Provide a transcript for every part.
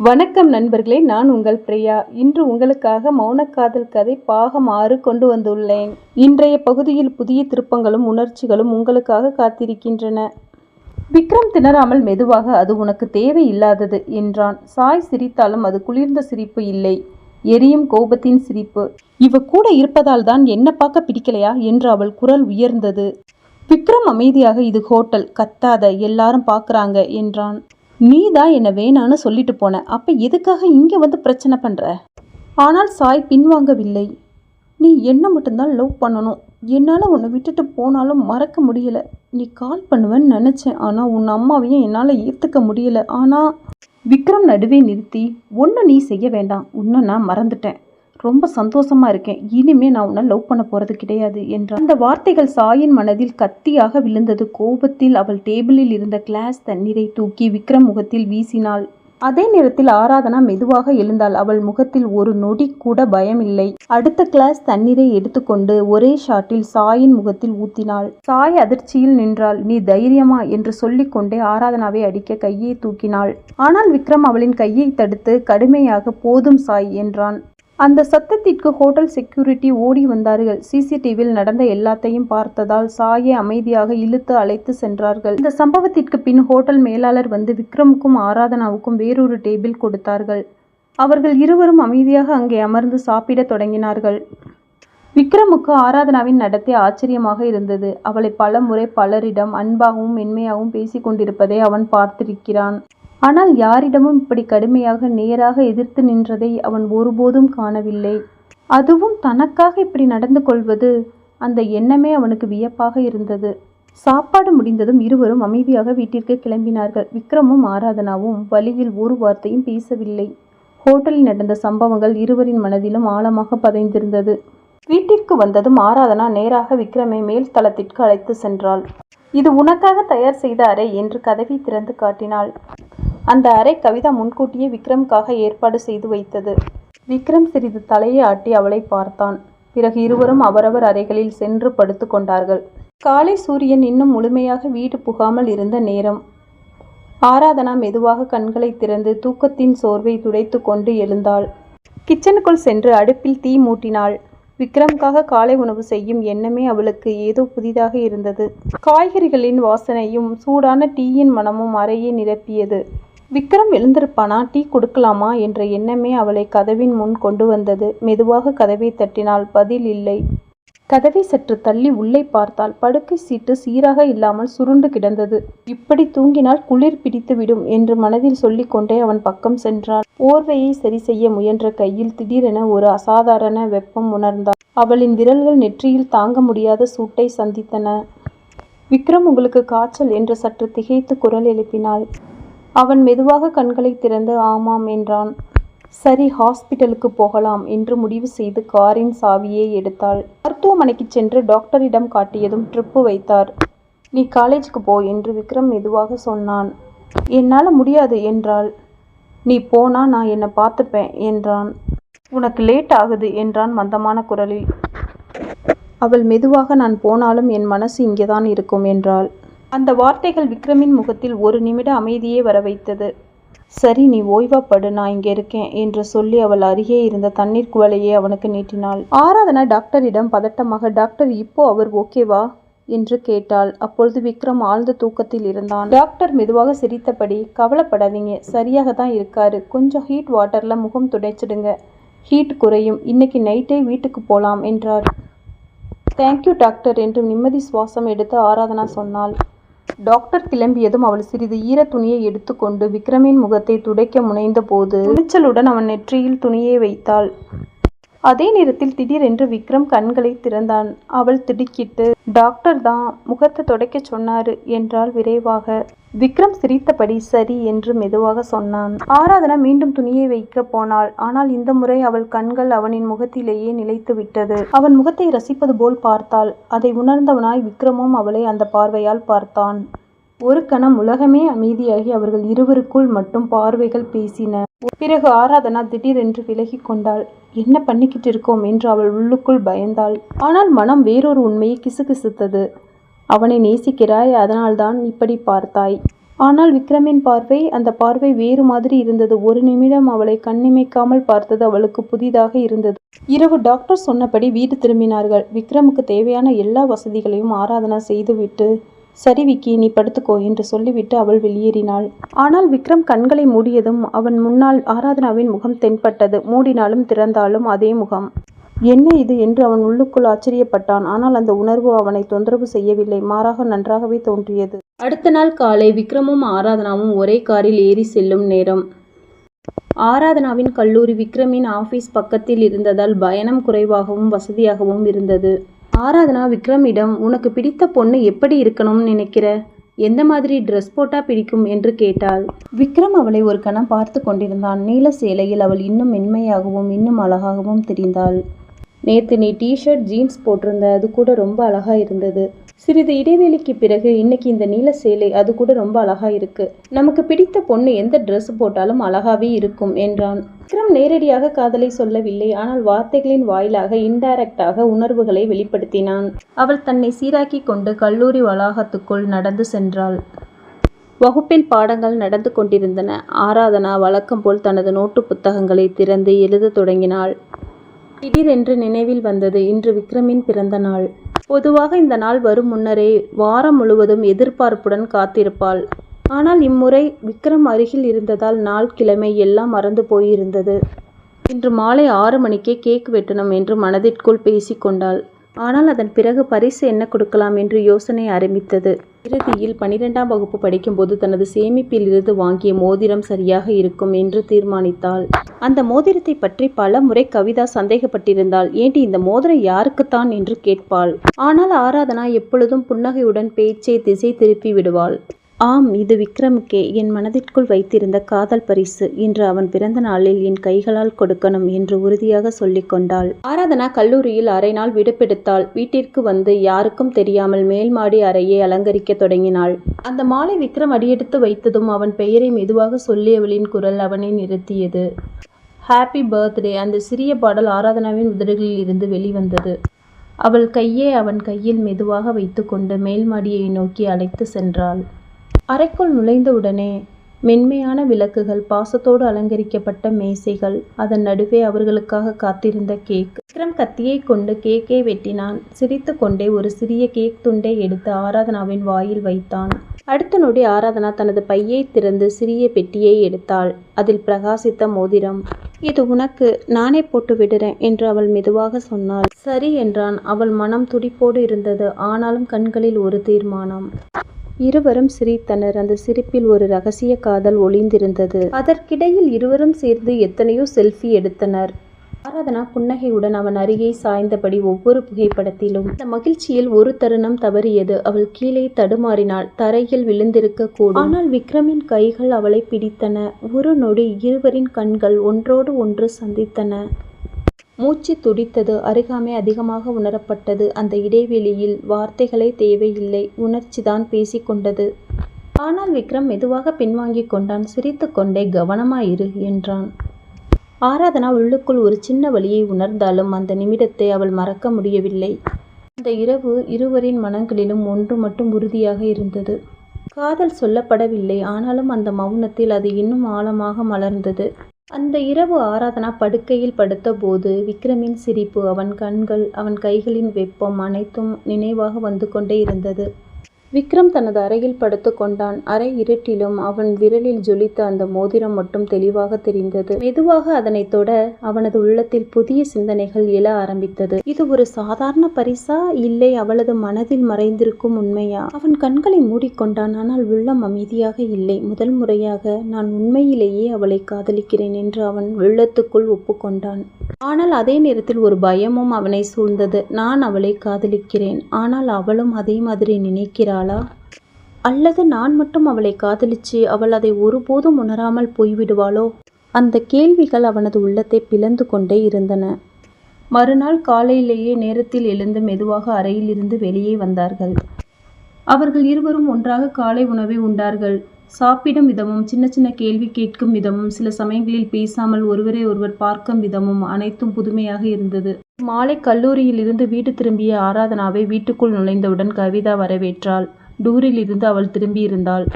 வணக்கம் நண்பர்களே நான் உங்கள் பிரியா. இன்று உங்களுக்காக மௌனக்காதல் கதை பாகம் ஆறு கொண்டு வந்துள்ளேன். இன்றைய பகுதியில் புதிய திருப்பங்களும் உணர்ச்சிகளும் உங்களுக்காக காத்திருக்கின்றன. விக்ரம் திணறாமல் மெதுவாக அது உனக்கு தேவையில்லாதது என்றான். சாய் சிரித்தாலும் அது குளிர்ந்த சிரிப்பு இல்லை. எரியும் கோபத்தின் சிரிப்பு. இவ கூட இருப்பதால் தான் என்ன பார்க்க பிடிக்கலையா? என்று அவள் குரல் உயர்ந்தது. விக்ரம் அமைதியாக இது ஹோட்டல் கத்தாத எல்லாரும் பார்க்குறாங்க என்றான். நீ தான் என்னை வேணான்னு சொல்லிட்டு போன. அப்போ எதுக்காக இங்கே வந்து பிரச்சனை பண்ணுற ஆனால் சாய் பின்வாங்கவில்லை. நீ என்ன மட்டும்தான் லவ் பண்ணணும். என்னால் உன்னை விட்டுட்டு போனாலும் மறக்க முடியலை. நீ கால் பண்ணுவேன்னு நினச்சேன். ஆனால் உன் அம்மாவையும் என்னால் ஏற்றுக்க முடியல. ஆனால் விக்ரம் நடுவே நிறுத்தி ஒன்று நீ செய்ய வேண்டாம். உன்னை நான் மறந்துட்டேன். ரொம்ப சந்தோஷமா இருக்கேன். இனிமே நான் உன்னை லவ் பண்ண போறது கிடையாது என்றார் அந்த வார்த்தைகள் சாயின் மனதில் கத்தியாக விழுந்தது. கோபத்தில் அவள் டேபிளில் இருந்த கிளாஸ் தண்ணீரை தூக்கி விக்ரம் முகத்தில் வீசினாள். அதே நேரத்தில் ஆராதனா மெதுவாக எழுந்தாள். அவள் முகத்தில் ஒரு நொடி கூட பயமில்லை அடுத்த கிளாஸ் தண்ணீரை எடுத்துக்கொண்டு ஒரே ஷாட்டில் சாயின் முகத்தில் ஊத்தினாள். சாய் அதிர்ச்சியில் நின்றாள். நீ தைரியமா? என்று சொல்லிக்கொண்டே ஆராதனாவை அடிக்க கையை தூக்கினாள். ஆனால் விக்ரம் அவளின் கையை தடுத்து கடுமையாக போதும் சாய் என்றான். அந்த சத்தத்திற்கு ஹோட்டல் செக்யூரிட்டி ஓடி வந்தார்கள். சிசிடிவியில் நடந்த எல்லாத்தையும் பார்த்ததால் சாயை அமைதியாக இழுத்து அழைத்து சென்றார்கள். இந்த சம்பவத்திற்கு பின் ஹோட்டல் மேலாளர் வந்து விக்ரமுக்கும் ஆராதனாவுக்கும் வேறொரு டேபிள் கொடுத்தார்கள். அவர்கள் இருவரும் அமைதியாக அங்கே அமர்ந்து சாப்பிடத் தொடங்கினார்கள். விக்ரமுக்கு ஆராதனாவின் நடத்தை ஆச்சரியமாக இருந்தது. அவளை பல முறை பலரிடம் அன்பாகவும் மென்மையாகவும் பேசிக் கொண்டிருப்பதை அவன் பார்த்திருக்கிறான். ஆனால் யாரிடமும் இப்படி கடுமையாக நேராக எதிர்த்து நின்றதை அவன் ஒருபோதும் காணவில்லை. அதுவும் தனக்காக இப்படி நடந்து கொள்வது அந்த எண்ணமே அவனுக்கு வியப்பாக இருந்தது. சாப்பாடு முடிந்ததும் இருவரும் அமைதியாக வீட்டிற்கு கிளம்பினார்கள். விக்ரமும் ஆராதனாவும் வழியில் ஒரு வார்த்தையும் பேசவில்லை. ஹோட்டலில் நடந்த சம்பவங்கள் இருவரின் மனதிலும் ஆழமாக பதைந்திருந்தது. வீட்டிற்கு வந்ததும் ஆராதனா நேராக விக்ரமை மேல் தளத்திற்கு அழைத்து சென்றாள். இது உனக்காக தயார் செய்த அறை என்று கதவை திறந்து காட்டினாள். அந்த அறை கவிதா முன்கூட்டியே விக்ரம்காக ஏற்பாடு செய்து வைத்தது. விக்ரம் சிறிது தலையை ஆட்டி அவளை பார்த்தான். பிறகு இருவரும் அவரவர் அறைகளில் சென்று படுத்து கொண்டார்கள். காலை சூரியன் இன்னும் முழுமையாக வீடு புகாமல் இருந்த நேரம். ஆராதனா மெதுவாக கண்களை திறந்து தூக்கத்தின் சோர்வை துடைத்து கொண்டு எழுந்தாள். கிச்சனுக்குள் சென்று அடுப்பில் தீ மூட்டினாள். விக்ரம்காக காலை உணவு செய்யும் எண்ணமே அவளுக்கு ஏதோ புதிதாக இருந்தது. காய்கறிகளின் வாசனையும் சூடான டீயின் மனமும் அறையை நிரப்பியது. விக்ரம் எழுந்திருப்பானா? டீ கொடுக்கலாமா? என்ற எண்ணமே அவளை கதவின் முன் கொண்டு வந்தது. மெதுவாக கதவை தட்டினாள் பதில் இல்லை. கதவை சற்று தள்ளி உள்ளே பார்த்தால் படுக்கை சீட்டு சீராக இல்லாமல் சுருண்டு கிடந்தது. இப்படி தூங்கினால் குளிர் பிடித்து விடும் என்று மனதில் சொல்லிக்கொண்டே அவன் பக்கம் சென்றாள் போர்வையை சரி செய்ய முயன்ற கையில் திடீரென ஒரு அசாதாரண வெப்பம் உணர்ந்தாள். அவளின் விரல்கள் நெற்றியில் தாங்க முடியாத சூட்டை சந்தித்தன. விக்ரம் உங்களுக்கு காய்ச்சல் என்று சற்று திகைத்து குரல் எழுப்பினாள். அவன் மெதுவாக கண்களை திறந்து ஆமாம் என்றான். சரி ஹாஸ்பிட்டலுக்கு போகலாம் என்று முடிவு செய்து காரின் சாவியை எடுத்தாள். மருத்துவமனைக்கு சென்று டாக்டரிடம் காட்டியதும் ட்ரிப்பு வைத்தார். நீ காலேஜுக்கு போ என்று விக்ரம் மெதுவாக சொன்னான். என்னால் முடியாது என்றாள். நீ போனா நான் என்னை பார்த்துப்பேன் என்றான். உனக்கு லேட் ஆகுது என்றான் மந்தமான குரலில். அவள் மெதுவாக நான் போனாலும் என் மனசு இங்கேதான் இருக்கும் என்றாள். அந்த வார்த்தைகள் விக்ரமின் முகத்தில் ஒரு நிமிட அமைதியே வர வைத்தது. சரி நீ ஓய்வாப்படு நான் இங்கே இருக்கேன் என்று சொல்லி அவள் அருகே இருந்த தண்ணீர் குவலையே அவனுக்கு நீட்டினாள். ஆராதனா டாக்டரிடம் பதட்டமாக டாக்டர் இப்போ அவர் ஓகேவா என்று கேட்டாள். அப்பொழுது விக்ரம் ஆழ்ந்த தூக்கத்தில் இருந்தான். டாக்டர் மெதுவாக சிரித்தபடி கவலைப்படாதீங்க சரியாக தான் இருக்காரு. கொஞ்சம் ஹீட் வாட்டரில் முகம் துடைச்சிடுங்க. ஹீட் குறையும். இன்னைக்கு நைட்டே வீட்டுக்கு போகலாம் என்றார். தேங்க்யூ டாக்டர் என்று நிம்மதி சுவாசம் எடுத்து ஆராதனா சொன்னாள். டாக்டர் கிளம்பியதும் அவள் சிறிது ஈர துணியை எடுத்துக்கொண்டு விக்ரமின் முகத்தை துடைக்க முனைந்த போது துணிச்சலுடன் அவன் நெற்றியில் துணியை வைத்தாள். அதே நேரத்தில் திடீரென்று விக்ரம் கண்களை திறந்தான். அவள் திடுக்கிட்டு டாக்டர் தான் முகத்தை துடைக்க சொன்னாரு என்றாள் விரைவாக. விக்ரம் சிரித்தபடி சரி என்று மெதுவாக சொன்னான். ஆராதனா மீண்டும் துணியை வைக்க போனாள். ஆனால் இந்த முறை அவள் கண்கள் அவனின் முகத்திலேயே நிலைத்து விட்டது. அவன் முகத்தை ரசிப்பது போல் பார்த்தாள். அதை உணர்ந்தவனாய் விக்ரமும் அவளை அந்த பார்வையால் பார்த்தான். ஒரு கணம் உலகமே அமைதியாகி அவர்கள் இருவருக்குள் மட்டும் பார்வைகள் பேசின. பிறகு ஆராதனா திடீரென்று விலகி கொண்டாள். என்ன பண்ணிக்கிட்டு இருக்கோம்? என்று அவள் உள்ளுக்குள் பயந்தாள். ஆனால் மனம் வேறொரு உண்மையை கிசுகிசுத்தது. அவனை நேசிக்கிறாய் அதனால்தான் இப்படி பார்த்தாய். ஆனால் விக்ரமின் பார்வை அந்த பார்வை வேறு மாதிரி இருந்தது. ஒரு நிமிடம் அவளை கண்ணிமைக்காமல் பார்த்தது அவளுக்கு புதிதாக இருந்தது. இரவு டாக்டர் சொன்னபடி வீடு திரும்பினார்கள். விக்ரமுக்கு தேவையான எல்லா வசதிகளையும் ஆராதனா செய்துவிட்டு சரி விக்கி நீ படுத்துக்கோ என்று சொல்லிவிட்டு அவள் வெளியேறினாள். ஆனால் விக்ரம் கண்களை மூடியதும் அவன் முன்னால் ஆராதனாவின் முகம் தென்பட்டது. மூடினாலும் திறந்தாலும் அதே முகம். என்ன இது என்று அவன் உள்ளுக்குள் ஆச்சரியப்பட்டான். ஆனால் அந்த உணர்வு அவனை தொந்தரவு செய்யவில்லை. மாறாக நன்றாகவே தோன்றியது. அடுத்த நாள் காலை விக்ரமும் ஆராதனாவும் ஒரே காரில் ஏறி செல்லும் நேரம். ஆராதனாவின் கல்லூரி விக்ரமின் ஆபீஸ் பக்கத்தில் இருந்ததால் பயணம் குறைவாகவும் வசதியாகவும் இருந்தது. ஆராதனா விக்ரமிடம் உனக்கு பிடித்த பொண்ணு எப்படி இருக்கணும்னு நினைக்கிற? எந்த மாதிரி ட்ரெஸ் போட்டா பிடிக்கும்? என்று கேட்டாள். விக்ரம் அவளை ஒரு கணம் பார்த்து கொண்டிருந்தான். நீல சேலையில் அவள் இன்னும் மென்மையாகவும் இன்னும் அழகாகவும் தெரிந்தாள். நேற்று நீ டிஷர்ட் ஜீன்ஸ் போட்டிருந்த அது கூட ரொம்ப அழகாக இருந்தது. சிறிது இடைவெளிக்கு பிறகு இன்னைக்கு இந்த நீல சேலை அது கூட ரொம்ப அழகாக இருக்கு. நமக்கு பிடித்த பொண்ணு எந்த ட்ரெஸ் போட்டாலும் அழகாவே இருக்கும் என்றான். விக்ரம் நேரடியாக காதலை சொல்லவில்லை ஆனால் வார்த்தைகளின் வாயிலாக இன்டைரக்டாக உணர்வுகளை வெளிப்படுத்தினான். அவள் தன்னை சீராக்கி கொண்டு கல்லூரி வளாகத்துக்குள் நடந்து சென்றாள். வகுப்பில் பாடங்கள் நடந்து கொண்டிருந்தன. ஆராதனா வழக்கம் போல் தனது நோட்டு புத்தகங்களை திறந்து எழுதத் தொடங்கினாள். திடீரென்று நினைவில் வந்தது இன்று விக்ரமின் பிறந்த நாள். பொதுவாக இந்த நாள் வரும் முன்னரே வாரம் முழுவதும் எதிர்பார்ப்புடன் காத்திருப்பாள். ஆனால் இம்முறை விக்ரம் அருகில் இருந்ததால் நாள் கிழமை எல்லாம் மறந்து போயிருந்தது. இன்று மாலை ஆறு மணிக்கே கேக் வெட்டணும் என்று மனதிற்குள் பேசிக்கொண்டாள் ஆனால் அதன் பிறகு பரிசு என்ன கொடுக்கலாம் என்று யோசனை ஆரம்பித்தது. இறுதியில் பனிரெண்டாம் வகுப்பு படிக்கும்போது தனது சேமிப்பில் இருந்து வாங்கிய மோதிரம் சரியாக இருக்கும் என்று தீர்மானித்தாள். அந்த மோதிரத்தை பற்றி பல முறை கவிதா சந்தேகப்பட்டிருந்தாள். ஏண்டி இந்த மோதிரம் யாருக்குத்தான்? என்று கேட்பாள். ஆனால் ஆராதனா எப்பொழுதும் புன்னகையுடன் பேச்சை திசை திருப்பி விடுவாள். ஆம் இது விக்ரமுக்கே என் மனதிற்குள் வைத்திருந்த காதல் பரிசு இன்று அவன் பிறந்த நாளில் என் கைகளால் கொடுக்கணும் என்று உறுதியாக சொல்லிக் கொண்டாள். ஆராதனா கல்லூரியில் அரை நாள் விடுப்பெடுத்தாள் வீட்டிற்கு வந்து யாருக்கும் தெரியாமல் மேல் மாடி அறையை அலங்கரிக்க தொடங்கினாள். அந்த மாலை விக்ரம் அடியெடுத்து வைத்ததும் அவன் பெயரை மெதுவாக சொல்லியவளின் குரல் அவனை நிறுத்தியது. ஹாப்பி பர்த்டே அந்த சிறிய பாடல் ஆராதனாவின் உதடுகளில் இருந்து வெளிவந்தது. அவள் கையை அவன் கையில் மெதுவாக வைத்துக்கொண்டு மேல் மாடியை நோக்கி அழைத்து சென்றாள். அறைக்குள் நுழைந்தவுடனே மென்மையான விளக்குகள் பாசத்தோடு அலங்கரிக்கப்பட்ட மேசைகள் அதன் நடுவே அவர்களுக்காக காத்திருந்த கேக். விக்ரம் கத்தியை கொண்டு கேக்கை வெட்டினான். சிரித்து கொண்டே ஒரு சிறிய கேக் துண்டை எடுத்து ஆராதனாவின் வாயில் வைத்தான். அடுத்த நொடி ஆராதனா தனது பையை திறந்து சிறிய பெட்டியை எடுத்தாள். அதில் பிரகாசித்த மோதிரம் இது உனக்கு நானே போட்டு விடுறேன் என்று அவள் மெதுவாக சொன்னாள். சரி என்றான். அவள் மனம் துடிப்போடு இருந்தது. ஆனாலும் கண்களில் ஒரு தீர்மானம். இருவரும் சிரித்தனர். அந்த சிரிப்பில் ஒரு ரகசிய காதல் ஒளிந்திருந்தது. அதற்கிடையில் இருவரும் சேர்ந்து எத்தனையோ செல்ஃபி எடுத்தனர். ஆராதனா புன்னகையுடன் அவன் அருகே சாய்ந்தபடி ஒவ்வொரு புகைப்படத்திலும் அந்த மகிழ்ச்சியில் ஒரு தருணம் தவறியது. அவள் கீழே தடுமாறினாள். தரையில் விழுந்திருக்க கூடும். ஆனால் விக்ரமின் கைகள் அவளை பிடித்தன. ஒரு நொடி இருவரின் கண்கள் ஒன்றோடு ஒன்று சந்தித்தன. மூச்சு துடித்தது அருகாமை அதிகமாக உணரப்பட்டது. அந்த இடைவெளியில் வார்த்தைகளே தேவையில்லை. உணர்ச்சிதான் பேசிக்கொண்டது. ஆனால் விக்ரம் மெதுவாக பின்வாங்கி கொண்டான். சிரித்துக்கொண்டே கவனமாயிரு என்றான். ஆராதனா உள்ளுக்குள் ஒரு சின்ன வழியை உணர்ந்தாலும் அந்த நிமிடத்தை அவள் மறக்க முடியவில்லை. அந்த இரவு இருவரின் மனங்களிலும் ஒன்று மட்டும் உறுதியாக இருந்தது. காதல் சொல்லப்படவில்லை. ஆனாலும் அந்த மௌனத்தில் அது இன்னும் ஆழமாக மலர்ந்தது. அந்த இரவு ஆராதனா படுக்கையில் படுத்தபோது விக்ரமின் சிரிப்பு அவன் கண்கள் அவன் கைகளின் வெப்பம் அனைத்தும் நினைவாக வந்து கொண்டே இருந்தது. விக்ரம் தனது அறையில் படுத்து கொண்டான். அறை இருட்டிலும் அவன் விரலில் ஜொலித்த அந்த மோதிரம் மட்டும் தெளிவாக தெரிந்தது. மெதுவாக அதனை தொட அவனது உள்ளத்தில் புதிய சிந்தனைகள் எழ ஆரம்பித்தது. இது ஒரு சாதாரண பரிசா? இல்லை அவளது மனதில் மறைந்திருக்கும் உண்மையா? அவன் கண்களை மூடிக்கொண்டான் ஆனால் உள்ளம் அமைதியாக இல்லை. முதல் முறையாக நான் உண்மையிலேயே அவளை காதலிக்கிறேன் என்று அவன் உள்ளத்துக்குள் ஒப்புக்கொண்டான் ஆனால் அதே நேரத்தில் ஒரு பயமும் அவனை சூழ்ந்தது. நான் அவளை காதலிக்கிறேன். ஆனால் அவளும் அதே மாதிரி நினைக்கிறாள். அல்லது நான் மட்டும் அவளை காதலிச்சு அவள் அதை ஒருபோதும் உணராமல் போய்விடுவாளோ? அந்த கேள்விகள் அவனது உள்ளத்தை பிளந்து கொண்டே இருந்தன. மறுநாள் காலையிலேயே நேரத்தில் எழுந்து மெதுவாக அறையிலிருந்து வெளியே வந்தார்கள். அவர்கள் இருவரும் ஒன்றாக காலை உணவை உண்டார்கள். சாப்பிடும் விதமும் சின்ன சின்ன கேள்வி கேட்கும் விதமும் சில சமயங்களில் பேசாமல் ஒருவரை ஒருவர் பார்க்கும் விதமும் அனைத்தும் புதுமையாக இருந்தது. மாலை கல்லூரியில் இருந்து வீடு திரும்பிய ஆராதனாவை வீட்டுக்குள் நுழைந்தவுடன் கவிதா வரவேற்றாள். டூரில் இருந்து அவள் திரும்பியிருந்தாள்.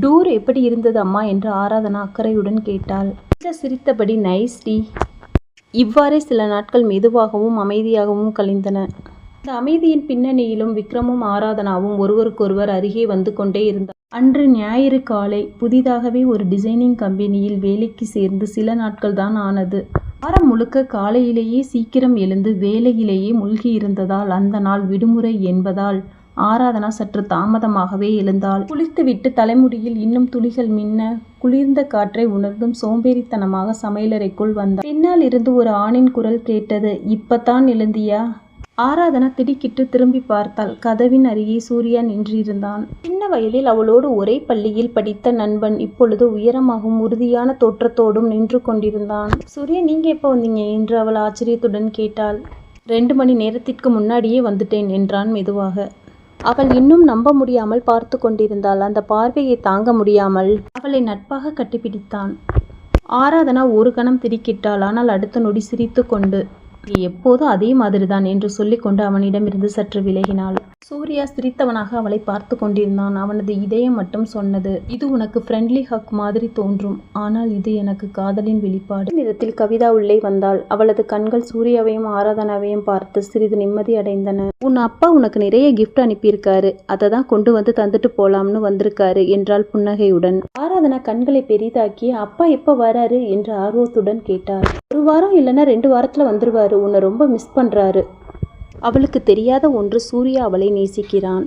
டூர் எப்படி இருந்தது அம்மா? என்று ஆராதனா அக்கறையுடன் கேட்டாள். சிரித்தபடி நைஸ் டி. இவ்வாறே சில நாட்கள் மெதுவாகவும் அமைதியாகவும் கழிந்தன. இந்த அமைதியின் பின்னணியிலும் விக்ரமும் ஆராதனாவும் ஒருவருக்கொருவர் அருகே வந்து கொண்டே இருந்தார். அன்று ஞாயிறு காலை புதிதாகவே ஒரு டிசைனிங் கம்பெனியில் வேலைக்கு சேர்ந்து சில நாட்கள் தான் ஆனது. வாரம் முழுக்க காலையிலேயே சீக்கிரம் எழுந்து வேலையிலேயே மூழ்கி இருந்ததால் அந்த நாள் விடுமுறை என்பதால் ஆராதனா சற்று தாமதமாகவே எழுந்தாள். குளித்துவிட்டு தலைமுடியில் இன்னும் துளிகள் மின்ன குளிர்ந்த காற்றை உணர்ந்தும் சோம்பேறித்தனமாக சமையலறைக்குள் வந்தாள். பின்னால் இருந்து ஒரு ஆணின் குரல் கேட்டது இப்பத்தான் எழுந்தியா? ஆராதனா திடுக்கிட்டு திரும்பி பார்த்தாள். கதவின் அருகே சூர்யா நின்றிருந்தான். சின்ன வயதில் அவளோடு ஒரே பள்ளியில் படித்த நண்பன் இப்பொழுது உயரமாகவும் உறுதியான தோற்றத்தோடும் நின்று கொண்டிருந்தான். சூர்யா நீங்க எப்போ வந்தீங்க? என்று அவள் ஆச்சரியத்துடன் கேட்டாள். ரெண்டு மணி நேரத்திற்கு முன்னாடியே வந்துட்டேன் என்றான் மெதுவாக. அவள் இன்னும் நம்ப முடியாமல் பார்த்து கொண்டிருந்தாள். அந்த பார்வையை தாங்க முடியாமல் அவளை நட்பாக கட்டிப்பிடித்தான். ஆராதனா ஒரு கணம் திடுக்கிட்டாள். ஆனால் அடுத்த நொடி சிரித்து கொண்டு "நீ எப்போதும் அதே மாதிரிதான் என்று சொல்லிக்கொண்டு அவனிடமிருந்து சற்று விலகினாள். சூர்யா சிரித்தவனாக அவளை பார்த்து கொண்டிருந்தான். அவனது இதயம் மட்டும் சொன்னது இது உனக்கு ஃப்ரெண்ட்லி ஹக் மாதிரி தோன்றும். ஆனால் இது எனக்கு காதலின் வெளிப்பாடு. நேரத்தில் கவிதா உள்ளே வந்தாள். அவளது கண்கள் சூர்யாவையும் ஆராதனாவையும் பார்த்து சிறிது நிம்மதி அடைந்தன. உன் அப்பா உனக்கு நிறைய கிஃப்ட் அனுப்பியிருக்காரு. அதை தான் கொண்டு வந்து தந்துட்டு போலாம்னு வந்திருக்காரு என்றாள் புன்னகையுடன். ஆராதனா கண்களை பெரிதாக்கி அப்பா எப்போ வராரு? என்று ஆர்வத்துடன் கேட்டார். ஒரு வாரம் இல்லைன்னா ரெண்டு வாரத்துல வந்துருவாரு. உன்னை ரொம்ப மிஸ் பண்ணுறாரு அவளுக்கு தெரியாத ஒன்று சூர்யா அவளை நேசிக்கிறான்.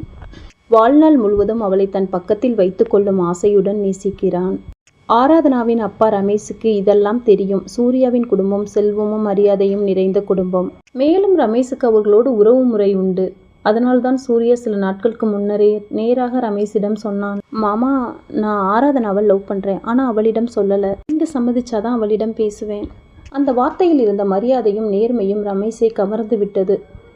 வாழ்நாள் முழுவதும் அவளை தன் பக்கத்தில் வைத்துக்கொள்ளும் ஆசையுடன் நேசிக்கிறான். ஆராதனாவின் அப்பா ரமேஷுக்கு இதெல்லாம் தெரியும். சூர்யாவின் குடும்பம் செல்வமும் மரியாதையும் நிறைந்த குடும்பம். மேலும் ரமேஷுக்கு அவர்களோடு உறவு முறை உண்டு. அதனால்தான் சூர்யா சில நாட்களுக்கு முன்னரே நேராக ரமேஷிடம் சொன்னான் மாமா நான் ஆராதனாவை லவ் பண்றேன். ஆனா அவளிடம் சொல்லலை. நீங்க சம்மதிச்சாதான் அவளிடம் பேசுவேன். அந்த வார்த்தையில் இருந்த மரியாதையும் நேர்மையும் ரமேஷை கவர்ந்து விட்டது.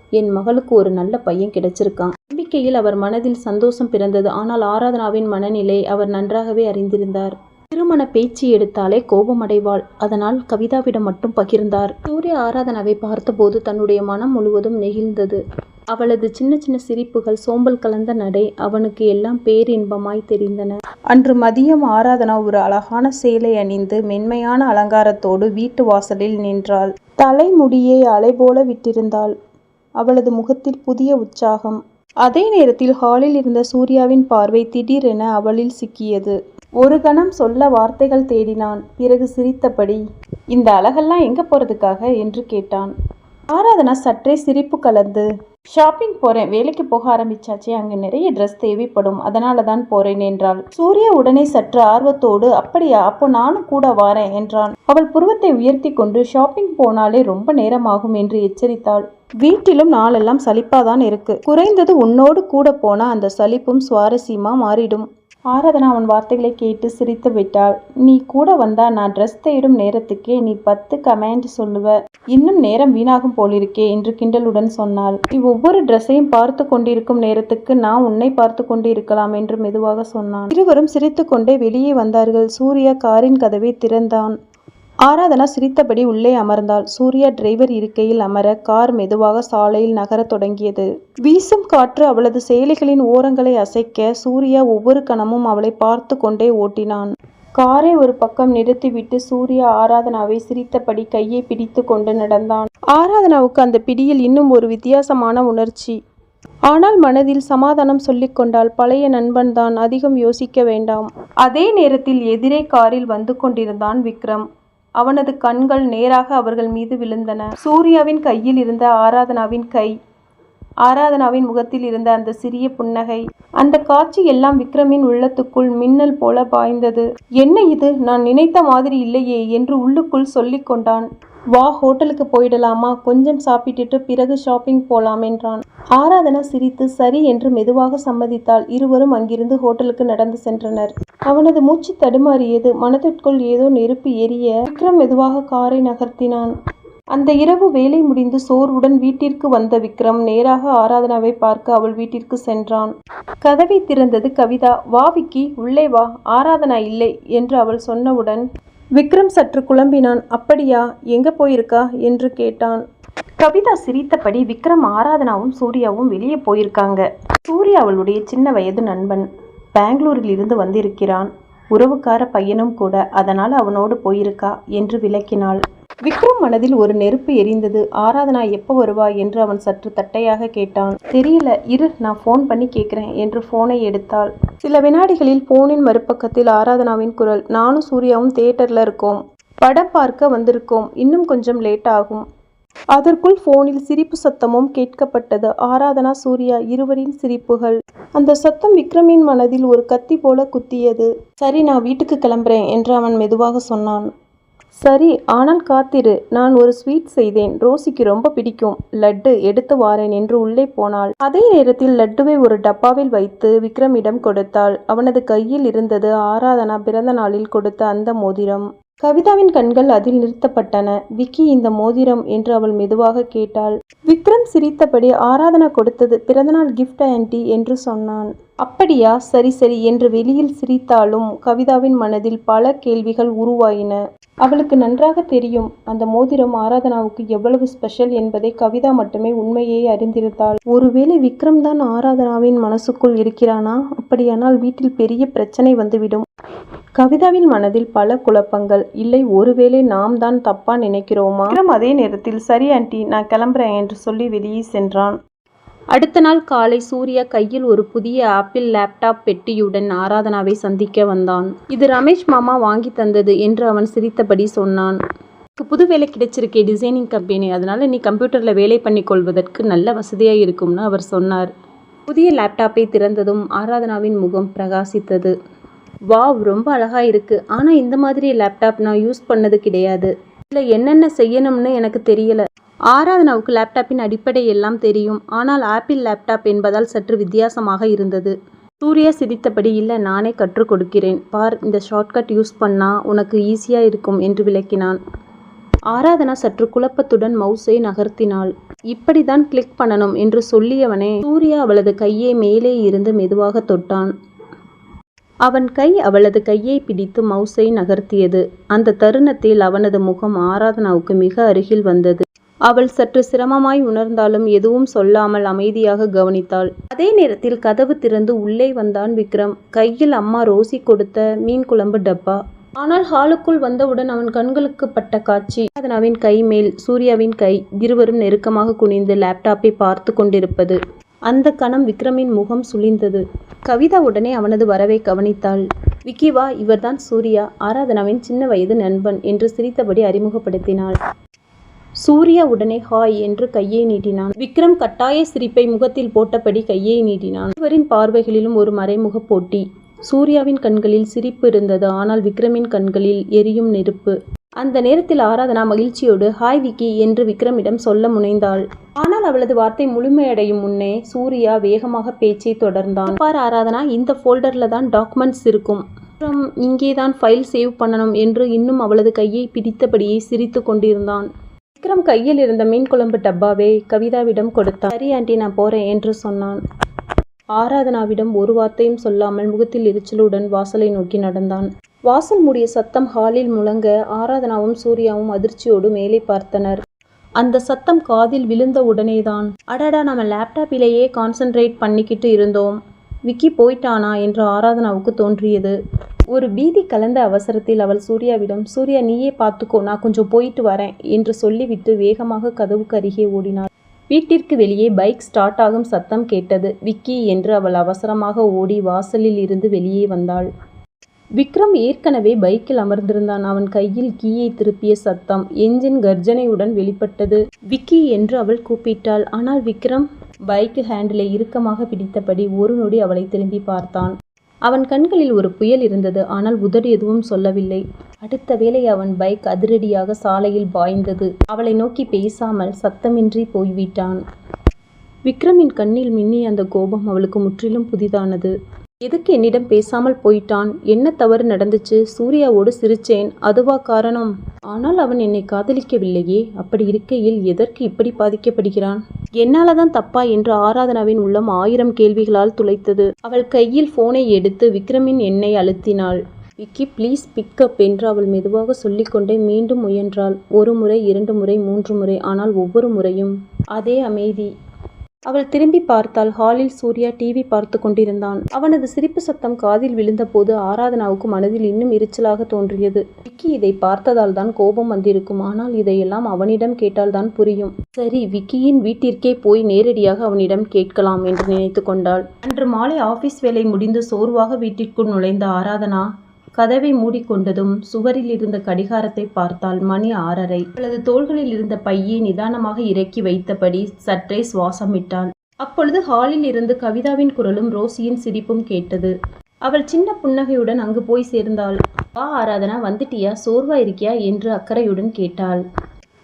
என் மகளுக்கு ஒரு நல்ல பையன் கிடைச்சிருக்கான். நம்பிக்கையில் அவர் மனதில் சந்தோஷம் பிறந்தது. ஆனால் ஆராதனாவின் மனநிலை அவர் நன்றாகவே அறிந்திருந்தார். திருமண பேச்சு எடுத்தாலே கோபமடைவாள். அதனால் கவிதாவிடம் மட்டும் பகிர்ந்தார். சூரிய ஆராதனாவை பார்த்தபோது தன்னுடைய மனம் முழுவதும் நெகிழ்ந்தது. அவளது சின்ன சின்ன சிரிப்புகள் சோம்பல் கலந்த நடை அவனுக்கு எல்லாம் பேரின்பமாய் தெரிந்தன. அன்று மதியம் ஆராதனா ஒரு அழகான சேலை அணிந்து மென்மையான அலங்காரத்தோடு வீட்டு வாசலில் நின்றாள். தலைமுடியை அலை போல விட்டிருந்தாள். அவளது முகத்தில் புதிய உற்சாகம். அதே நேரத்தில் ஹாலில் இருந்த சூர்யாவின் பார்வை திடீரென அவளில் சிக்கியது. ஒரு கணம் சொல்ல வார்த்தைகள் தேடினான். பிறகு சிரித்தபடி இந்த அழகெல்லாம் எங்க போறதுக்காக? என்று கேட்டான். ஆராதனா சற்றே சிரிப்பு கலந்து ஷாப்பிங் போறேன் வேலைக்கு போக ஆரம்பிச்சாச்சே அங்கே நிறைய ட்ரெஸ் தேவைப்படும் அதனால தான் போறேன் என்றாள். சூர்யா உடனே சற்று ஆர்வத்தோடு அப்படியா அப்போ நானும் கூட வாரேன் என்றான். அவள் புருவத்தை உயர்த்தி கொண்டு ஷாப்பிங் போனாலே ரொம்ப நேரமாகும் என்று எச்சரித்தாள். வீட்டிலும் நாளெல்லாம் சலிப்பாதான் இருக்கு. குறைந்தது உன்னோடு கூட போனா அந்த சலிப்பும் சுவாரஸ்யமா மாறிடும். ஆராதனா அவன் வார்த்தைகளை கேட்டு சிரித்து விட்டாள். நீ கூட வந்தா நான் ட்ரெஸ் தேடும் நேரத்துக்கே நீ பத்து கமெண்ட் சொல்லுவ. இன்னும் நேரம் வீணாகும் போலிருக்கே என்று கிண்டலுடன் சொன்னாள். நீ ஒவ்வொரு ட்ரெஸ்ஸையும் பார்த்து கொண்டிருக்கும் நேரத்துக்கு நான் உன்னை பார்த்து கொண்டு இருக்கலாம் என்று மெதுவாக சொன்னான். இருவரும் சிரித்துக்கொண்டே வெளியே வந்தார்கள். சூர்யா காரின் கதவை திறந்தான். ஆராதனா சிரித்தபடி உள்ளே அமர்ந்தாள். சூர்யா டிரைவர் இருக்கையில் அமர கார் மெதுவாக சாலையில் நகரத் தொடங்கியது. வீசும் காற்று அவளது சேலைகளின் ஓரங்களை அசைக்க சூர்யா ஒவ்வொரு கணமும் அவளை பார்த்து கொண்டே ஓட்டினான். காரை ஒரு பக்கம் நிறுத்திவிட்டு சூர்யா ஆராதனாவை சிரித்தபடி கையை பிடித்து கொண்டு நடந்தான். ஆராதனாவுக்கு அந்த பிடியில் இன்னும் ஒரு வித்தியாசமான உணர்ச்சி. ஆனால் மனதில் சமாதானம் சொல்லிக் கொண்டால் பழைய நண்பன்தான் அதிகம் யோசிக்க வேண்டாம். அதே நேரத்தில் எதிரே காரில் வந்து கொண்டிருந்தான் விக்ரம். அவனது கண்கள் நேராக அவர்கள் மீது விழுந்தன. சூர்யாவின் கையில் இருந்த ஆராதனாவின் கை ஆராதனாவின் முகத்தில் இருந்த அந்த சிறிய புன்னகை அந்த காட்சி எல்லாம் விக்ரமின் உள்ளத்துக்குள் மின்னல் போல பாய்ந்தது. என்ன இது? நான் நினைத்த மாதிரி இல்லையே என்று உள்ளுக்குள் சொல்லிக் கொண்டான். வா ஹோட்டலுக்கு போயிடலாமா? கொஞ்சம் சாப்பிட்டுட்டு பிறகு ஷாப்பிங் போலாம் என்றான். ஆராதனா சிரித்து சரி என்று மெதுவாக சம்மதித்தாள். இருவரும் அங்கிருந்து ஹோட்டலுக்கு நடந்து சென்றனர். அவனது மூச்சு தடுமாறியது. மனதிற்குள் ஏதோ நெருப்பு எரிய விக்ரம் மெதுவாக காரை நகர்த்தினான். அந்த இரவு வேலை முடிந்து சோர்வுடன் வீட்டிற்கு வந்த விக்ரம் நேராக ஆராதனாவை பார்க்க அவள் வீட்டிற்கு சென்றான். கதவை திறந்தது கவிதா. வா விக்கி. உள்ளே வா. ஆராதனா இல்லை என்று அவள் சொன்னவுடன் விக்ரம் சற்று குழம்பினான். அப்படியா எங்க போயிருக்கா? என்று கேட்டான். கவிதா சிரித்தபடி விக்ரம் ஆராதனாவும் சூர்யாவும் வெளியே போயிருக்காங்க. சூர்யா அவளுடைய சின்ன வயது நண்பன். பெங்களூரில் இருந்து வந்திருக்கிறான். உறவுக்கார பையனும் கூட. அதனால் அவனோடு போயிருக்கா என்று விளக்கினாள். விக்ரம் மனதில் ஒரு நெருப்பு எரிந்தது. ஆராதனா எப்போ வருவா என்று அவன் சற்று தட்டையாக கேட்டான். தெரியல இரு நான் ஃபோன் பண்ணி கேட்குறேன் என்று ஃபோனை எடுத்தாள். சில வினாடிகளில் ஃபோனின் மறுபக்கத்தில் ஆராதனாவின் குரல் நானும் சூர்யாவும் தியேட்டரில் இருக்கோம். படம் பார்க்க வந்திருக்கோம். இன்னும் கொஞ்சம் லேட் ஆகும். அதற்குள் போனில் சிரிப்பு சத்தமும் கேட்கப்பட்டது. ஆராதனா சூர்யா இருவரின் சிரிப்புகள். அந்த சத்தம் விக்ரமின் மனதில் ஒரு கத்தி போல குத்தியது. சரி நான் வீட்டுக்கு கிளம்புறேன் என்று அவன் மெதுவாக சொன்னான். சரி ஆனால் காத்திரு. நான் ஒரு ஸ்வீட் செய்தேன். ரோசிக்கு ரொம்ப பிடிக்கும். லட்டு எடுத்து வாரேன் என்று உள்ளே போனாள். அதே நேரத்தில் லட்டுவை ஒரு டப்பாவில் வைத்து விக்ரமிடம் கொடுத்தாள். அவனது கையில் இருந்தது ஆராதனா பிறந்த நாளில் கொடுத்த அந்த மோதிரம். கவிதாவின் கண்கள் அதில் நிறுத்தப்பட்டன. விக்கி இந்த மோதிரம் என்று அவள் மெதுவாக கேட்டாள். விக்ரம் சிரித்தபடி ஆராதனா கொடுத்தது பிறந்தநாள் கிஃப்ட் ஆன்டி என்று சொன்னான். அப்படியா? சரி சரி என்று வெளியில் சிரித்தாலும் கவிதாவின் மனதில் பல கேள்விகள் உருவாயின. அவளுக்கு நன்றாக தெரியும் அந்த மோதிரம் ஆராதனாவுக்கு எவ்வளவு ஸ்பெஷல் என்பதை கவிதா மட்டுமே உண்மையை அறிந்திருந்தாள். ஒருவேளை விக்ரம் தான் ஆராதனாவின் மனசுக்குள் இருக்கிறானா? அப்படியானால் வீட்டில் பெரிய பிரச்சனை வந்துவிடும். கவிதாவின் மனதில் பல குழப்பங்கள். இல்லை ஒருவேளை நாம் தான் தப்பா நினைக்கிறோமா? விக்ரம் அதே நேரத்தில் சரி ஆண்டி நான் கிளம்புறேன் என்று சொல்லி வெளியே சென்றான். அடுத்த நாள் காலை சூர்யா கையில் ஒரு புதிய ஆப்பிள் லேப்டாப் பெட்டியுடன் ஆராதனாவை சந்திக்க வந்தான். இது ரமேஷ் மாமா வாங்கி தந்தது என்று அவன் சிரித்தபடி சொன்னான். எனக்கு புது வேலை கிடைச்சிருக்கே டிசைனிங் கம்பெனி. அதனால நீ கம்ப்யூட்டரில் வேலை பண்ணி கொள்வதற்கு நல்ல வசதியாக இருக்கும்னு அவர் சொன்னார். புதிய லேப்டாப்பை திறந்ததும் ஆராதனாவின் முகம் பிரகாசித்தது. வாவ் ரொம்ப அழகாக இருக்குது ஆனால் இந்த மாதிரி லேப்டாப் நான் யூஸ் பண்ணது கிடையாது. இதில் என்னென்ன செய்யணும்னு எனக்கு தெரியலை. ஆராதனாவுக்கு லேப்டாப்பின் அடிப்படை எல்லாம் தெரியும். ஆனால் ஆப்பிள் லேப்டாப் என்பதால் சற்று வித்தியாசமாக இருந்தது. சூர்யா சிரித்தபடி இல்லை நானே கற்றுக் கொடுக்கிறேன். பார் இந்த ஷார்ட்கட் யூஸ் பண்ணா உனக்கு ஈஸியாக இருக்கும் என்று விளக்கினான். ஆராதனா சற்று குழப்பத்துடன் மவுஸை நகர்த்தினாள். இப்படிதான் கிளிக் பண்ணணும் என்று சொல்லியவனே சூர்யா அவளது கையை மேலே இருந்து மெதுவாக தொட்டான். அவன் கை அவளது கையை பிடித்து மவுஸை நகர்த்தியது. அந்த தருணத்தில் அவனது முகம் ஆராதனாவுக்கு மிக அருகில் வந்தது. அவள் சற்று சிரமமாய் உணர்ந்தாலும் எதுவும் சொல்லாமல் அமைதியாக கவனித்தாள். அதே நேரத்தில் கதவு திறந்து உள்ளே வந்தான் விக்ரம். கையில் அம்மா ரோசி கொடுத்த மீன் குழம்பு டப்பா. ஆனால் ஹாலுக்குள் வந்தவுடன் அவன் கண்களுக்கு பட்ட காட்சி. ஆராதனாவின் கை மேல் சூர்யாவின் கை இருவரும் நெருக்கமாக குனிந்து லேப்டாப்பை பார்த்து கொண்டிருப்பது. அந்த கணம் விக்ரமின் முகம் சுழிந்தது. கவிதா உடனே அவனது வரவை கவனித்தாள். விக்கிவா இவர்தான் சூர்யா. ஆராதனாவின் சின்ன வயது நண்பன் என்று சிரித்தபடி அறிமுகப்படுத்தினாள். சூர்யா உடனே ஹாய் என்று கையை நீட்டினான். விக்ரம் கட்டாய சிரிப்பை முகத்தில் போட்டபடி கையை நீட்டினான். இருவரின் பார்வைகளிலும் ஒரு மறைமுக போட்டி. சூர்யாவின் கண்களில் சிரிப்பு இருந்தது. ஆனால் விக்ரமின் கண்களில் எரியும் நெருப்பு. அந்த நேரத்தில் ஆராதனா மகிழ்ச்சியோடு ஹாய் விக்கி என்று விக்ரமிடம் சொல்ல முனைந்தாள். ஆனால் அவளது வார்த்தை முழுமையடையும் முன்னே சூர்யா வேகமாக பேச்சை தொடர்ந்தான். பார் ஆராதனா இந்த ஃபோல்டர்ல தான் டாக்குமெண்ட்ஸ் இருக்கும். இங்கே தான் ஃபைல் சேவ் பண்ணணும் என்று இன்னும் அவளது கையை பிடித்தபடியே சிரித்து கொண்டிருந்தான். விக்ரம் கையில் இருந்த மீன் குழம்பு டப்பாவை கவிதாவிடம் கொடுத்தான். சரி ஆண்டி நான் போறேன் என்று சொன்னான். ஆராதனாவிடம் ஒரு வார்த்தையும் சொல்லாமல் முகத்தில் எரிச்சலுடன் வாசலை நோக்கி நடந்தான். வாசல் மூடிய சத்தம் ஹாலில் முழங்க ஆராதனாவும் சூர்யாவும் அதிர்ச்சியோடு மேலே பார்த்தனர். அந்த சத்தம் காதில் விழுந்த உடனேதான் அடடா நம்ம லேப்டாப்பிலேயே கான்சென்ட்ரேட் பண்ணிக்கிட்டு இருந்தோம். விக்கி போயிட்டானா? என்று ஆராதனாவுக்கு தோன்றியது. ஒரு பீதி கலந்த அவசரத்தில் அவள் சூர்யாவிடம் சூர்யா நீயே பார்த்துக்கோ நான் கொஞ்சம் போயிட்டு வரேன் என்று சொல்லிவிட்டு வேகமாக கதவுக்கு அருகே ஓடினாள். வீட்டிற்கு வெளியே பைக் ஸ்டார்ட் ஆகும் சத்தம் கேட்டது விக்கி என்று அவள் அவசரமாக ஓடி வாசலில் இருந்து வெளியே வந்தாள். விக்ரம் ஏற்கனவே பைக்கில் அமர்ந்திருந்தான். அவன் கையில் கீயை திருப்பிய சத்தம் என்ஜின் கர்ஜனையுடன் வெளிப்பட்டது. விக்கி என்று அவள் கூப்பிட்டாள். ஆனால் விக்ரம் பைக்கு ஹேண்டிலை இறுக்கமாக பிடித்தபடி ஒரு நொடி அவளை திரும்பி பார்த்தான். அவன் கண்களில் ஒரு புயல் இருந்தது ஆனால் உதடு எதுவும் சொல்லவில்லை. அடுத்த வேளை அவன் பைக் அதிரடியாக சாலையில் பாய்ந்தது. அவளை நோக்கி பேசாமல் சத்தமின்றி போய்விட்டான். விக்ரமின் கண்ணில் மின்னி அந்த கோபம் அவளுக்கு முற்றிலும் புதிதானது. எதுக்கு என்னிடம் பேசாமல் போயிட்டான்? என்ன தவறு நடந்துச்சு? சூர்யாவோடு சிரிச்சேன். அதுவா காரணம்? ஆனால் அவன் என்னை காதலிக்கவில்லையே. அப்படி இருக்கையில் எதற்கு இப்படி பாதிக்கப்படுகிறான்? என்னால தான் தப்பா என்று ஆராதனாவின் உள்ளம் ஆயிரம் கேள்விகளால் துளைத்தது. அவள் கையில் போனை எடுத்து விக்ரமின் எண்ணை அழுத்தினாள். விக்கி ப்ளீஸ் பிக்கப் என்று அவள் மெதுவாக சொல்லிக்கொண்டே மீண்டும் முயன்றாள். ஒரு முறை இரண்டு முறை மூன்று முறை ஆனால் ஒவ்வொரு முறையும். அதே அமைதி. அவள் திரும்பி பார்த்தால் ஹாலில் சூர்யா டிவி பார்த்து கொண்டிருந்தான். அவனது சிரிப்பு சத்தம் காதில் விழுந்தபோது ஆராதனாவுக்கு மனதில் இன்னும் எரிச்சலாக தோன்றியது. விக்கி இதை பார்த்ததால் தான் கோபம் வந்திருக்கும். ஆனால் இதையெல்லாம் அவனிடம் கேட்டால்தான் புரியும். சரி விக்கியின் வீட்டிற்கே போய் நேரடியாக அவனிடம் கேட்கலாம் என்று நினைத்து கொண்டாள். அன்று மாலை ஆபீஸ் வேலை முடிந்து சோர்வாக வீட்டிற்குள் நுழைந்த ஆராதனா கதவை மூடிக்கொண்டதும் சுவரில் இருந்த கடிகாரத்தை பார்த்தால் மணி ஆறரை. அவளது தோள்களில் இருந்த பையை நிதானமாக இறக்கி வைத்தபடி சற்றே சுவாசமிட்டாள். அப்பொழுது ஹாலில் இருந்து கவிதாவின் குரலும் ரோசியின் சிரிப்பும் கேட்டது. அவள் சின்ன புன்னகையுடன் அங்கு போய் சேர்ந்தாள். வா ஆராதனா வந்துட்டியா? சோர்வா இருக்கியா? என்று அக்கறையுடன் கேட்டாள்.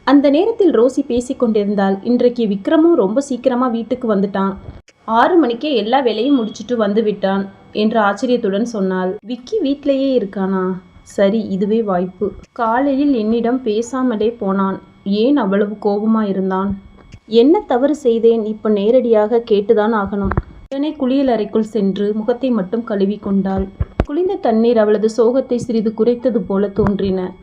அந்த நேரத்தில் ரோசி பேசிக் கொண்டிருந்தாள். இன்றைக்கு விக்ரமும் ரொம்ப சீக்கிரமா வீட்டுக்கு வந்துட்டான். ஆறு மணிக்கே எல்லா வேலையும் முடிச்சுட்டு வந்து விட்டான். என்று ஆச்சரியத்துடன் சொன்னாள். விக்கி வீட்டிலேயே இருக்கானா? சரி இதுவே வாய்ப்பு. காலையில் என்னிடம் பேசாமலே போனான். ஏன் அவ்வளவு கோபமா இருந்தான்? என்ன தவறு செய்தேன்? இப்போ நேரடியாக கேட்டுதான் ஆகணும். உடனே குளியல் அறைக்குள் சென்று முகத்தை மட்டும் கழுவி கொண்டாள். குளிர்ந்த தண்ணீர் அவளது சோகத்தை சிறிது குறைத்தது போல தோன்றின.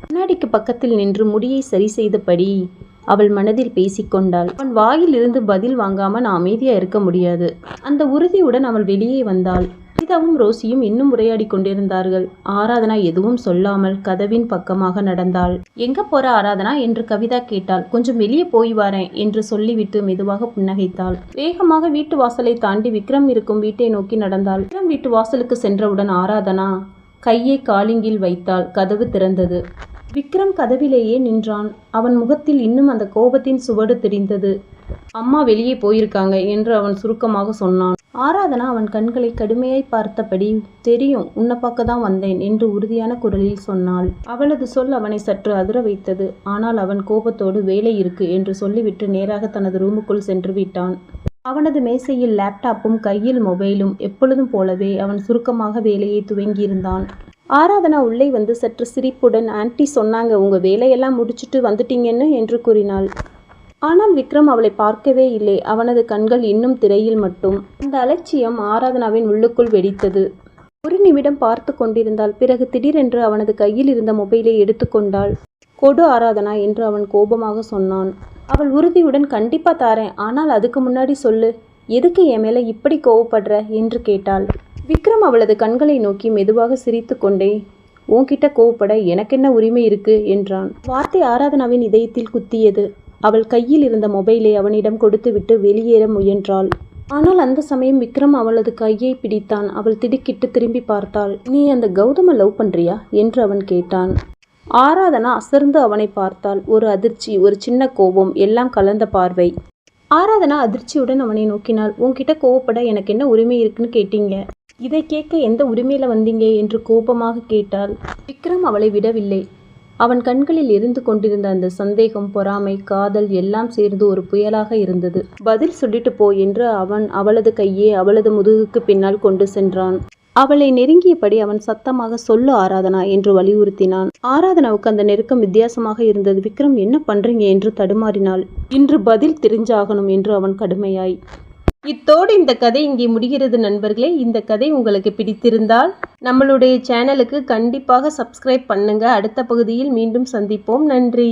கண்ணாடிக்கு பக்கத்தில் நின்று முடியை சரி செய்தபடி அவள் மனதில் பேசிக்கொண்டாள். அவன் வாயில் இருந்து பதில் வாங்காம நான் அமைதியா இருக்க முடியாது. அந்த உறுதியுடன் அவள் வெளியே வந்தாள். கவிதாவும் ரோசியும் இன்னும் உரையாடி கொண்டிருந்தார்கள். ஆராதனா எதுவும் சொல்லாமல் கதவின் பக்கமாக நடந்தாள். எங்க போற ஆராதனா? என்று கவிதா கேட்டாள். கொஞ்சம் வெளியே போய் வரேன் என்று சொல்லிவிட்டு மெதுவாக புன்னகைத்தாள். வேகமாக வீட்டு வாசலை தாண்டி விக்ரம் இருக்கும் வீட்டை நோக்கி நடந்தாள். விக்ரம் வீட்டு வாசலுக்கு சென்றவுடன் ஆராதனா! கையை காலிங்கில் வைத்தாள். கதவு திறந்தது. விக்ரம் கதவிலேயே நின்றான். அவன் முகத்தில் இன்னும் அந்த கோபத்தின் சுவடு தெரிந்தது. அம்மா வெளியே போயிருக்காங்க என்று அவன் சுருக்கமாக சொன்னான். ஆராதனா அவன் கண்களை கடுமையாய் பார்த்தபடி தெரியும் உன்னை பார்க்க தான் வந்தேன் என்று உறுதியான குரலில் சொன்னாள். அவளது சொல் அவனை சற்று அதிர வைத்தது. ஆனால் அவன் கோபத்தோடு வேலை இருக்கு என்று சொல்லிவிட்டு நேராக தனது ரூமுக்குள் சென்று விட்டான். அவனது மேசையில் லேப்டாப்பும் கையில் மொபைலும் எப்பொழுதும் போலவே அவன் சுருக்கமாக வேலையை துவங்கியிருந்தான். ஆராதனா உள்ளே வந்து சற்று சிரிப்புடன் ஆன்டி சொன்னாங்க உங்கள் வேலையெல்லாம் முடிச்சுட்டு வந்துட்டீங்கன்னு என்று கூறினாள். ஆனால் விக்ரம் அவளை பார்க்கவே இல்லை. அவனது கண்கள் இன்னும் திரையில் மட்டும். அந்த அலட்சியம் ஆராதனாவின் உள்ளுக்குள் வெடித்தது. ஒரு நிமிடம் பார்த்து கொண்டிருந்தாள். பிறகு திடீரென்று அவனது கையில் இருந்த மொபைலை எடுத்துக்கொண்டாள் கொடு ஆராதனா என்று அவன் கோபமாக சொன்னான். அவள் உறுதியுடன் கண்டிப்பா தாரேன். ஆனால் அதுக்கு முன்னாடி சொல்லு. எதுக்கு என் மேலே இப்படி கோவப்படுற? என்று கேட்டாள். விக்ரம் அவளது கண்களை நோக்கி மெதுவாக சிரித்துக்கொண்டே உன்கிட்ட கோவப்பட எனக்கென்ன உரிமை இருக்கு? என்றான். வார்த்தை ஆராதனாவின் இதயத்தில் குத்தியது. அவள் கையில் இருந்த மொபைலை அவனிடம் கொடுத்துவிட்டு வெளியேற முயன்றாள். ஆனால் அந்த சமயம் விக்ரம் அவளது கையை பிடித்தான். அவள் திடுக்கிட்டு திரும்பி பார்த்தாள். நீ அந்த கௌதம லவ் பண்றியா? என்று அவன் கேட்டான். ஆராதனா அசர்ந்து அவனை பார்த்தாள். ஒரு அதிர்ச்சி ஒரு சின்ன கோபம் எல்லாம் கலந்த பார்வை. ஆராதனா அதிர்ச்சியுடன் அவனை நோக்கினாள். உன்கிட்ட கோவப்பட எனக்கு என்ன உரிமை இருக்குன்னு கேட்டீங்க? இதை கேட்க எந்த உரிமையில வந்தீங்க? என்று கோபமாக கேட்டாள். விக்ரம் அவளை விடவில்லை. அவன் கண்களில் எரிந்து கொண்டிருந்த அந்த சந்தேகம் பொறாமை காதல் எல்லாம் சேர்ந்து ஒரு புயலாக இருந்தது. பதில் சொல்லிட்டு போ என்று அவன் அவளது கையை அவளது முதுகுக்கு பின்னால் கொண்டு சென்றான். அவளை நெருங்கியபடி அவன் சத்தமாக சொல்லு ஆராதனா என்று வலியுறுத்தினான். ஆராதனாவுக்கு அந்த நெருக்கம் வித்தியாசமாக இருந்தது. விக்ரம் என்ன பண்றீங்க? என்று தடுமாறினாள். இன்று பதில் தெரிஞ்சாகணும் என்று அவன் கடுமையாய். இத்தோடு இந்த கதை இங்கே முடிகிறது நண்பர்களே. இந்த கதை உங்களுக்கு பிடித்திருந்தால் நம்மளுடைய சேனலுக்கு கண்டிப்பாக சப்ஸ்கிரைப் பண்ணுங்கள் அடுத்த பகுதியில் மீண்டும் சந்திப்போம். நன்றி.